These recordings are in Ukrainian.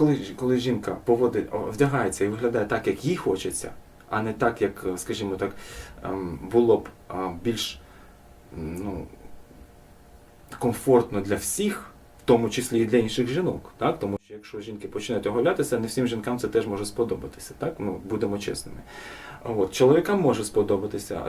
коли, коли жінка поводить, вдягається і виглядає так, як їй хочеться, а не так, як, скажімо так, ем, було б більш ну, комфортно для всіх, в тому числі і для інших жінок. Так? Тому що якщо жінки починають оголятися, не всім жінкам це теж може сподобатися. Так? Ну, будемо чесними. От, чоловікам може сподобатися.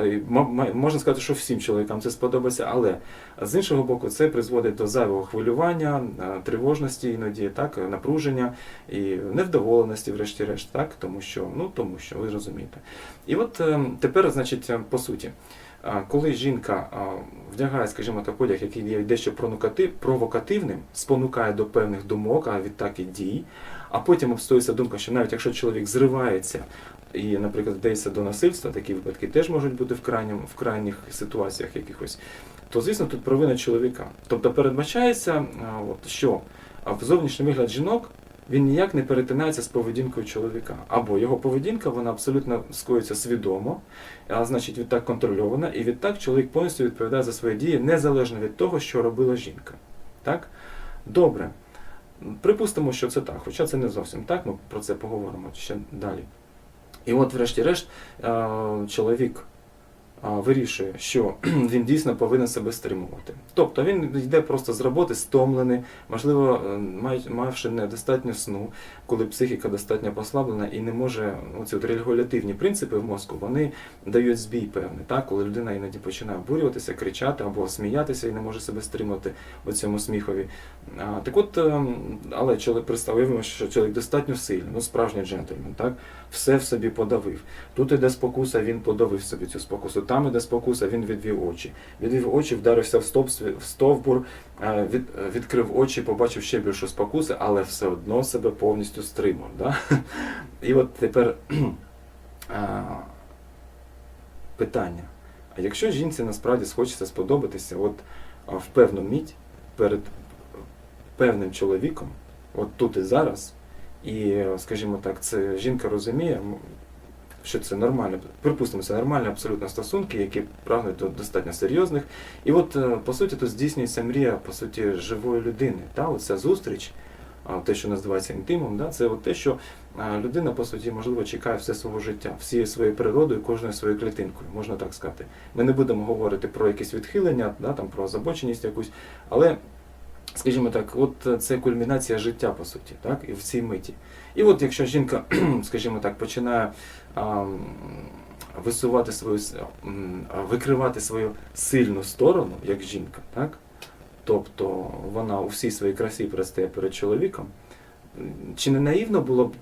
Можна сказати, що всім чоловікам це сподобається, але з іншого боку, це призводить до зайвого хвилювання, тривожності іноді, так, напруження і невдоволеності, врешті-решт, так, тому що, ну, тому що, ви розумієте. І от е, тепер, значить, е, по суті, коли жінка вдягає, скажімо так, одяг, який є дещо провокативним, спонукає до певних думок, а відтак і дій, а потім обстоюється думка, що навіть якщо чоловік зривається і, наприклад, вдається до насильства, такі випадки теж можуть бути в, крайнім, в крайніх ситуаціях якихось, то звісно тут провина чоловіка. Тобто передбачається, от, що а, зовнішній вигляд жінок він ніяк не перетинається з поведінкою чоловіка. Або його поведінка вона абсолютно скоїться свідомо, а значить відтак контрольована, і відтак чоловік повністю відповідає за свої дії незалежно від того, що робила жінка. Так? Добре. Припустимо, що це так, хоча це не зовсім так, ми про це поговоримо ще далі. І от, врешті-решт, е, чоловік вирішує, що він дійсно повинен себе стримувати. Тобто він йде просто з роботи стомлений, можливо, е, мавши недостатньо сну, коли психіка достатньо послаблена і не може оці от регулятивні принципи в мозку, вони дають збій певний, так? коли людина іноді починає обурюватися, кричати або сміятися і не може себе стримати у цьому сміхові. А, так от, ем, але чоловік представимо, що чоловік достатньо сильний, ну справжній джентльмен, так? все в собі подавив. Тут іде спокуса, він подавив собі цю спокусу. Там іде спокуса, він відвів очі. Відвів очі, вдарився в, стоп, в стовбур, е, від, е, відкрив очі, побачив ще більшу спокуси, але все одно себе повністю стримав. Да? І от тепер питання. А якщо жінці насправді схочеться сподобатися, от в певну мить перед певним чоловіком, от тут і зараз, і, е, скажімо так, це жінка розуміє, що це нормально. Припустимо, це нормальні абсолютно стосунки, які прагнуть до достатньо серйозних. І от, е, по суті, тут здійснюється мрія, по суті, живої людини. Та? Оця зустріч, те, що називається інтимом, да? це от те, що людина, по суті, можливо, чекає все свого життя, всією своєю природою, кожною своєю клітинкою, можна так сказати. Ми не будемо говорити про якісь відхилення, да, там, про озабоченість якусь, але скажімо так, от е, це кульмінація життя, по суті, так, і в цій миті. І от якщо жінка, скажімо так, починає а, висувати свою викривати свою сильну сторону, як жінка, так? Тобто вона у всій своїй красі предстає перед чоловіком. Чи не наївно було б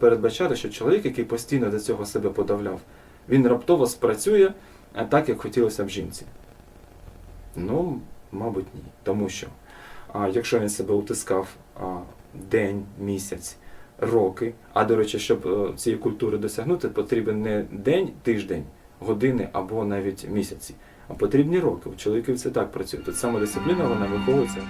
передбачати, що чоловік, який постійно до цього себе подавляв, він раптово спрацює так, як хотілося б жінці? Ну, мабуть, ні. Тому що а, якщо він себе утискав а, день, місяць, роки, а до речі, щоб е, цієї культури досягнути, потрібен не день, тиждень, години або навіть місяці, а потрібні роки. У чоловіків це так працює. Тут самодисципліна вона виховується.